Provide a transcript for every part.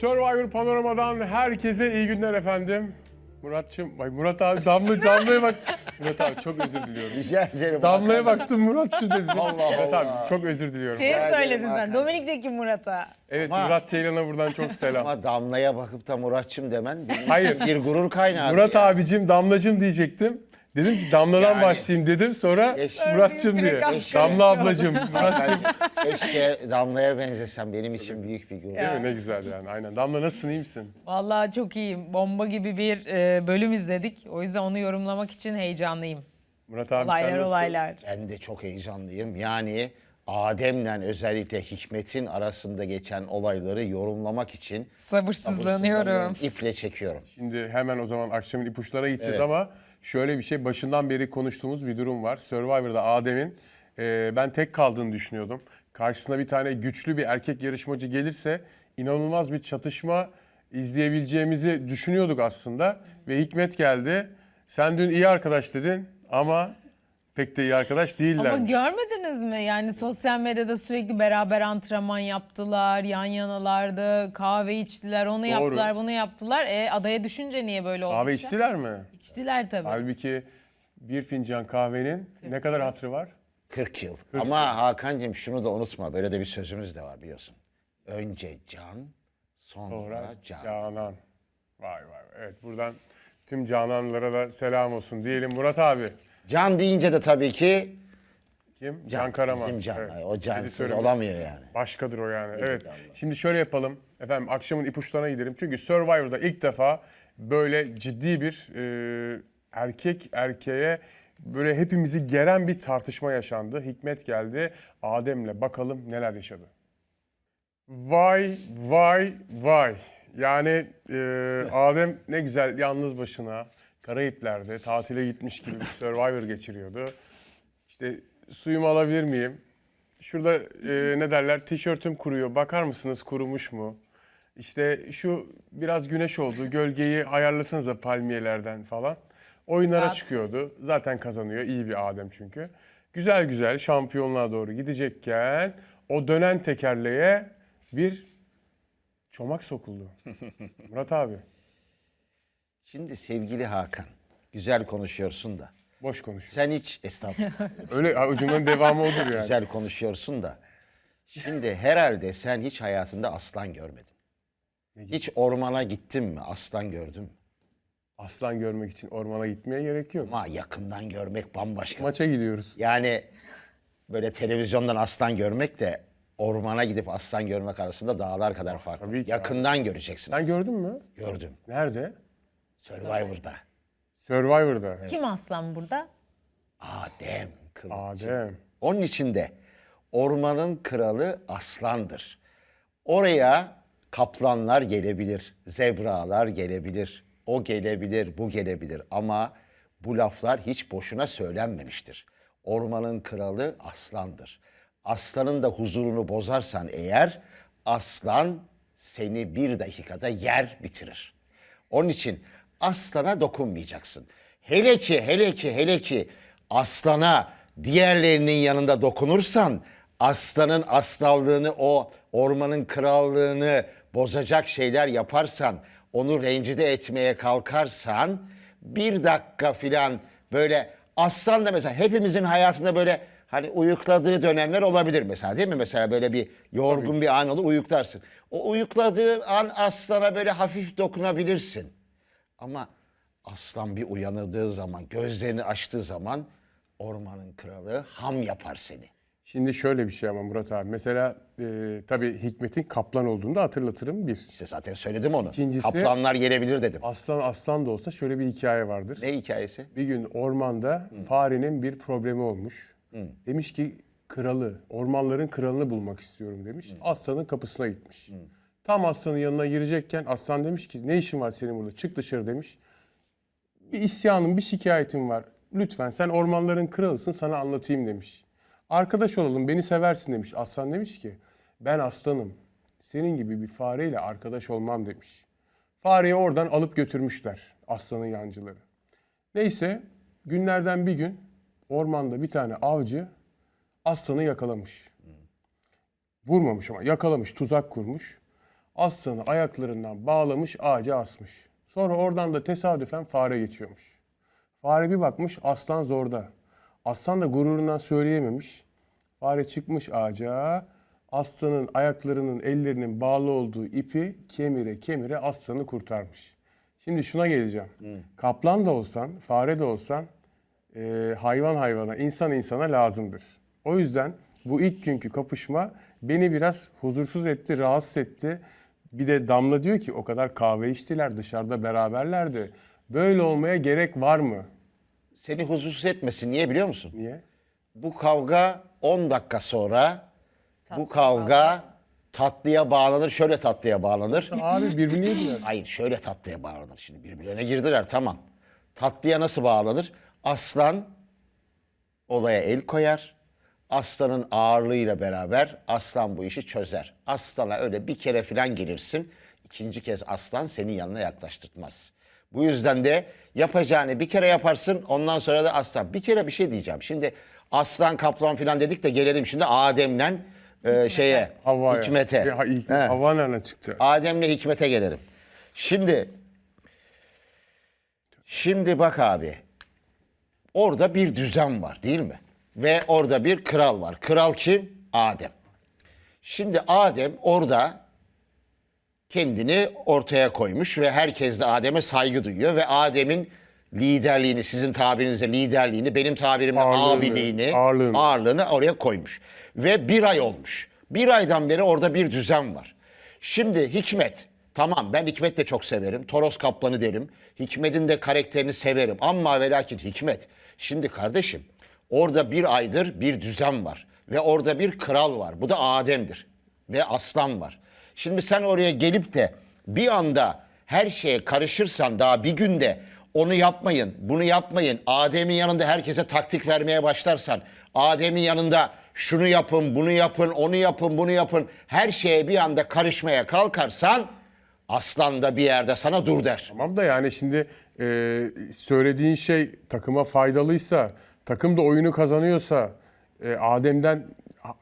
Survivor Panorama'dan herkese iyi günler efendim. Muratçım, ay Murat abi Damla Damla'ya bak. Murat abi çok özür diliyorum. Rica ederim. Damla'ya baktım Muratçım dedim. Allah Murat Allah. abi çok özür diliyorum. Şey Rica söyledin ederim sen. Hakan. Dominik'teki Murat'a. Evet Ama- Murat Ceylan'a buradan çok selam. Ama Damla'ya bakıp da Muratçım demen benim Hayır. bir gurur kaynağı. Murat abicim Damlacım diyecektim. Dedim ki Damla'dan Yani- başlayayım dedim sonra Eş- Muratçım diye. Frekans Damla ablacım, Muratçım. Keşke Damla'ya benzesem benim için büyük bir gurur. Değil mi? Ne güzel yani aynen. Damla nasılsın iyi misin? Vallahi çok iyiyim. Bomba gibi bir e, bölüm izledik. O yüzden onu yorumlamak için heyecanlıyım. Murat abi sen Olaylar nasılsın? olaylar. Ben de çok heyecanlıyım. Yani Adem'le özellikle Hikmet'in arasında geçen olayları yorumlamak için Sabırsızlanıyorum. iple çekiyorum. Şimdi hemen o zaman akşamın ipuçlarına gideceğiz Evet. ama şöyle bir şey başından beri konuştuğumuz bir durum var. Survivor'da Adem'in e, ben tek kaldığını düşünüyordum. Karşısına bir tane güçlü bir erkek yarışmacı gelirse inanılmaz bir çatışma izleyebileceğimizi düşünüyorduk aslında. Ve Hikmet geldi. Sen dün iyi arkadaş dedin ama pek de iyi arkadaş değiller. Ama görmediniz mi? Yani sosyal medyada sürekli beraber antrenman yaptılar, yan yanalardı, kahve içtiler, onu yaptılar, bunu yaptılar. E adaya düşünce niye böyle oldu? Kahve içtiler mi? İçtiler tabii. Halbuki bir fincan kahvenin ne kadar hatırı var? 40 yıl. Ama Hakan'cığım şunu da unutma. Böyle de bir sözümüz de var biliyorsun. Önce can, sonra, Sonra can. Canan. Vay vay. Evet buradan tüm Cananlara da selam olsun diyelim. Murat abi. Can deyince de tabii ki Kim? Can, Karaman. Bizim can. Evet. O cansız Editörümüz. olamıyor yani. Başkadır o yani. Evet. Allah. Şimdi şöyle yapalım. Efendim akşamın ipuçlarına gidelim. Çünkü Survivor'da ilk defa böyle ciddi bir e, erkek erkeğe böyle hepimizi geren bir tartışma yaşandı. Hikmet geldi. Adem'le bakalım neler yaşadı. Vay vay vay. Yani e, Adem ne güzel yalnız başına Karayipler'de tatile gitmiş gibi bir Survivor geçiriyordu. İşte suyumu alabilir miyim? Şurada e, ne derler tişörtüm kuruyor bakar mısınız kurumuş mu? İşte şu biraz güneş oldu gölgeyi ayarlasanıza palmiyelerden falan. Oyunlara Rahat. çıkıyordu. Zaten kazanıyor iyi bir Adem çünkü. Güzel güzel şampiyonluğa doğru gidecekken o dönen tekerleğe bir çomak sokuldu. Murat abi Şimdi sevgili Hakan, güzel konuşuyorsun da. boş konuş. Sen hiç estağfurullah Öyle ha, devamı odur yani. güzel konuşuyorsun da. Şimdi herhalde sen hiç hayatında aslan görmedin. Hiç ormana gittin mi? Aslan gördün mü? Aslan görmek için ormana gitmeye gerek yok. Ama yakından görmek bambaşka. Maça gidiyoruz. Yani böyle televizyondan aslan görmek de ormana gidip aslan görmek arasında dağlar kadar fark. var. Tabii ki Yakından göreceksin. Sen aslanı. gördün mü? Gördüm. Nerede? Survivor'da. Survivor'da. Kim aslan burada? Adem kılıç. Adem. Onun içinde ormanın kralı aslandır. Oraya kaplanlar gelebilir, zebralar gelebilir, o gelebilir, bu gelebilir ama bu laflar hiç boşuna söylenmemiştir. Ormanın kralı aslandır. Aslanın da huzurunu bozarsan eğer aslan seni bir dakikada yer bitirir. Onun için aslana dokunmayacaksın. Hele ki hele ki hele ki aslana diğerlerinin yanında dokunursan aslanın aslallığını o ormanın krallığını bozacak şeyler yaparsan onu rencide etmeye kalkarsan bir dakika filan böyle aslan da mesela hepimizin hayatında böyle hani uyukladığı dönemler olabilir mesela değil mi? Mesela böyle bir yorgun bir an olur uyuklarsın. O uyukladığın an aslana böyle hafif dokunabilirsin. Ama aslan bir uyanırdığı zaman, gözlerini açtığı zaman ormanın kralı ham yapar seni. Şimdi şöyle bir şey ama Murat abi. Mesela e, tabii Hikmet'in kaplan olduğunu da hatırlatırım bir. İşte zaten söyledim onu. İkincisi- Kaplanlar gelebilir dedim. Aslan aslan da olsa şöyle bir hikaye vardır. Ne hikayesi? Bir gün ormanda farenin bir problemi olmuş. Demiş ki kralı, ormanların kralını bulmak istiyorum demiş. Aslanın kapısına gitmiş. Tam aslanın yanına girecekken aslan demiş ki ne işin var senin burada çık dışarı demiş. Bir isyanım, bir şikayetim var. Lütfen sen ormanların kralısın sana anlatayım demiş. Arkadaş olalım beni seversin demiş. Aslan demiş ki ben aslanım. Senin gibi bir fareyle arkadaş olmam demiş. Fareyi oradan alıp götürmüşler aslanın yancıları. Neyse günlerden bir gün ormanda bir tane avcı aslanı yakalamış. Vurmamış ama yakalamış, tuzak kurmuş. Aslanı ayaklarından bağlamış ağaca asmış. Sonra oradan da tesadüfen fare geçiyormuş. Fare bir bakmış aslan zorda. Aslan da gururundan söyleyememiş. Fare çıkmış ağaca. Aslanın ayaklarının ellerinin bağlı olduğu ipi kemire kemire aslanı kurtarmış. Şimdi şuna geleceğim. Kaplan da olsan, fare de olsan e, hayvan hayvana, insan insana lazımdır. O yüzden bu ilk günkü kapışma beni biraz huzursuz etti, rahatsız etti. Bir de Damla diyor ki o kadar kahve içtiler, dışarıda beraberlerdi. Böyle olmaya gerek var mı? Seni huzursuz etmesin. Niye biliyor musun? Niye? Bu kavga 10 dakika sonra bu kavga tatlıya bağlanır. Şöyle tatlıya bağlanır. Abi birbirini yediler. Hayır şöyle tatlıya bağlanır. Şimdi birbirlerine girdiler tamam. Tatlıya nasıl bağlanır? Aslan olaya el koyar. Aslanın ağırlığıyla beraber aslan bu işi çözer. Aslana öyle bir kere falan gelirsin. ikinci kez aslan senin yanına yaklaştırtmaz. Bu yüzden de yapacağını bir kere yaparsın ondan sonra da aslan. Bir kere bir şey diyeceğim. Şimdi aslan kaplan falan dedik de gelelim şimdi Adem'le e, şeye Havva'ya. hikmete. Ya, ilk- He. Havva nereden çıktı? Adem'le Hikmet'e gelelim. Şimdi şimdi bak abi. Orada bir düzen var değil mi? Ve orada bir kral var. Kral kim? Adem. Şimdi Adem orada kendini ortaya koymuş ve herkes de Adem'e saygı duyuyor ve Adem'in liderliğini, sizin tabirinizde liderliğini, benim tabirimle Ağırlığını, abiliğini, ağırlığını. ağırlığını oraya koymuş. Ve bir ay olmuş. Bir aydan beri orada bir düzen var. Şimdi Hikmet, tamam ben Hikmet de çok severim. Toros Kaplan'ı derim. Hikmet'in de karakterini severim. Ama ve lakin Hikmet, şimdi kardeşim orada bir aydır bir düzen var. Ve orada bir kral var. Bu da Adem'dir. Ve aslan var. Şimdi sen oraya gelip de bir anda her şeye karışırsan daha bir günde onu yapmayın, bunu yapmayın. Adem'in yanında herkese taktik vermeye başlarsan, Adem'in yanında şunu yapın, bunu yapın, onu yapın, bunu yapın. Her şeye bir anda karışmaya kalkarsan aslan da bir yerde sana dur der. Tamam da yani şimdi e, söylediğin şey takıma faydalıysa, takım da oyunu kazanıyorsa, e, Adem'den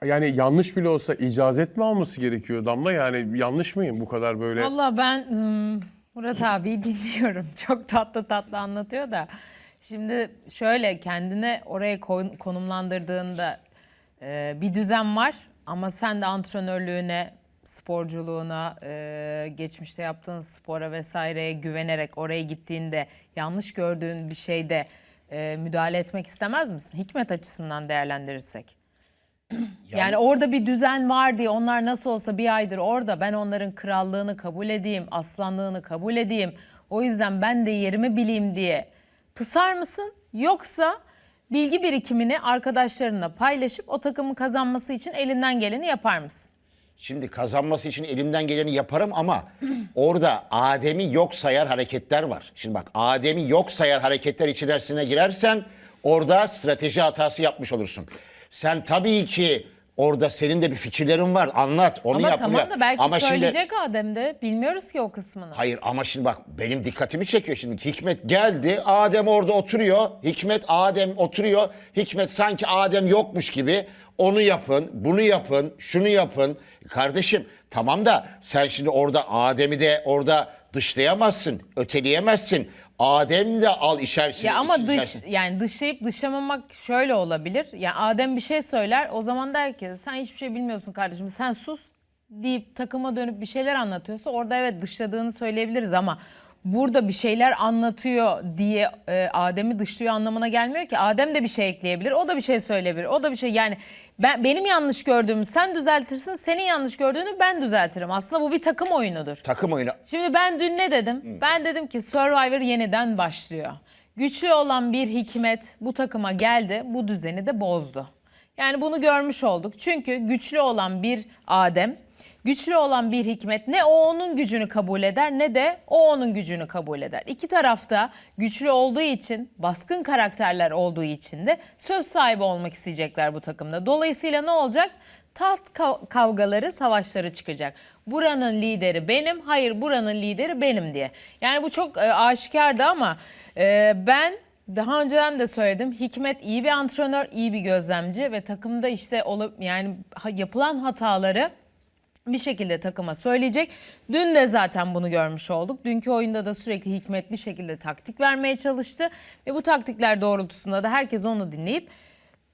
yani yanlış bile olsa icazet mi alması gerekiyor Damla? Yani yanlış mıyım bu kadar böyle? Valla ben hmm, Murat abiyi dinliyorum. Çok tatlı tatlı anlatıyor da. Şimdi şöyle kendine oraya kon- konumlandırdığında e, bir düzen var ama sen de antrenörlüğüne, sporculuğuna, e, geçmişte yaptığın spora vesaireye güvenerek oraya gittiğinde yanlış gördüğün bir şeyde e, müdahale etmek istemez misin? Hikmet açısından değerlendirirsek. Yani orada bir düzen var diye onlar nasıl olsa bir aydır orada ben onların krallığını kabul edeyim, aslanlığını kabul edeyim. O yüzden ben de yerimi bileyim diye pısar mısın? Yoksa bilgi birikimini arkadaşlarınla paylaşıp o takımın kazanması için elinden geleni yapar mısın? Şimdi kazanması için elimden geleni yaparım ama orada Adem'i yok sayar hareketler var. Şimdi bak Adem'i yok sayar hareketler içerisine girersen orada strateji hatası yapmış olursun. Sen tabii ki orada senin de bir fikirlerin var anlat onu Ama yap. bunu tamam yap. da belki ama şimdi, söyleyecek Adem de bilmiyoruz ki o kısmını. Hayır ama şimdi bak benim dikkatimi çekiyor şimdi. Hikmet geldi. Adem orada oturuyor. Hikmet Adem oturuyor. Hikmet sanki Adem yokmuş gibi onu yapın, bunu yapın, şunu yapın. Kardeşim tamam da sen şimdi orada Adem'i de orada dışlayamazsın, öteleyemezsin. Adem de al içerisine. Ya ama dış içerisine. yani dışlayıp dışlamamak şöyle olabilir. Ya Adem bir şey söyler o zaman der ki sen hiçbir şey bilmiyorsun kardeşim sen sus deyip takıma dönüp bir şeyler anlatıyorsa orada evet dışladığını söyleyebiliriz ama burada bir şeyler anlatıyor diye e, Adem'i dışlıyor anlamına gelmiyor ki. Adem de bir şey ekleyebilir, o da bir şey söyleyebilir. O da bir şey yani ben benim yanlış gördüğümü sen düzeltirsin, senin yanlış gördüğünü ben düzeltirim. Aslında bu bir takım oyunudur. Takım oyunu. Şimdi ben dün ne dedim? Ben dedim ki Survivor yeniden başlıyor. Güçlü olan bir hikmet bu takıma geldi, bu düzeni de bozdu. Yani bunu görmüş olduk. Çünkü güçlü olan bir Adem, güçlü olan bir hikmet ne o onun gücünü kabul eder ne de o onun gücünü kabul eder. İki tarafta güçlü olduğu için, baskın karakterler olduğu için de söz sahibi olmak isteyecekler bu takımda. Dolayısıyla ne olacak? taht kav- kavgaları, savaşları çıkacak. Buranın lideri benim, hayır buranın lideri benim diye. Yani bu çok e, aşikardı ama e, ben daha önceden de söyledim. Hikmet iyi bir antrenör, iyi bir gözlemci ve takımda işte yani yapılan hataları bir şekilde takıma söyleyecek. Dün de zaten bunu görmüş olduk. Dünkü oyunda da sürekli Hikmet bir şekilde taktik vermeye çalıştı. Ve bu taktikler doğrultusunda da herkes onu dinleyip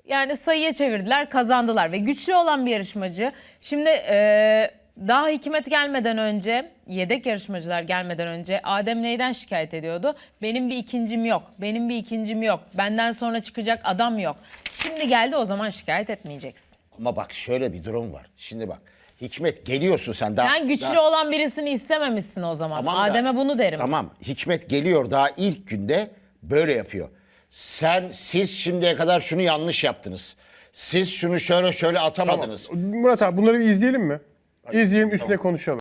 yani sayıya çevirdiler, kazandılar ve güçlü olan bir yarışmacı. Şimdi e, daha Hikmet gelmeden önce, yedek yarışmacılar gelmeden önce Adem neyden şikayet ediyordu? Benim bir ikincim yok, benim bir ikincim yok, benden sonra çıkacak adam yok. Şimdi geldi o zaman şikayet etmeyeceksin. Ama bak şöyle bir durum var. Şimdi bak Hikmet geliyorsun sen daha. Sen güçlü daha- olan birisini istememişsin o zaman. Tamam da- Adem'e bunu derim. Tamam Hikmet geliyor daha ilk günde böyle yapıyor. Sen siz şimdiye kadar şunu yanlış yaptınız. Siz şunu şöyle şöyle atamadınız. Murat abi bunları bir izleyelim mi? İzleyelim üstüne konuşalım.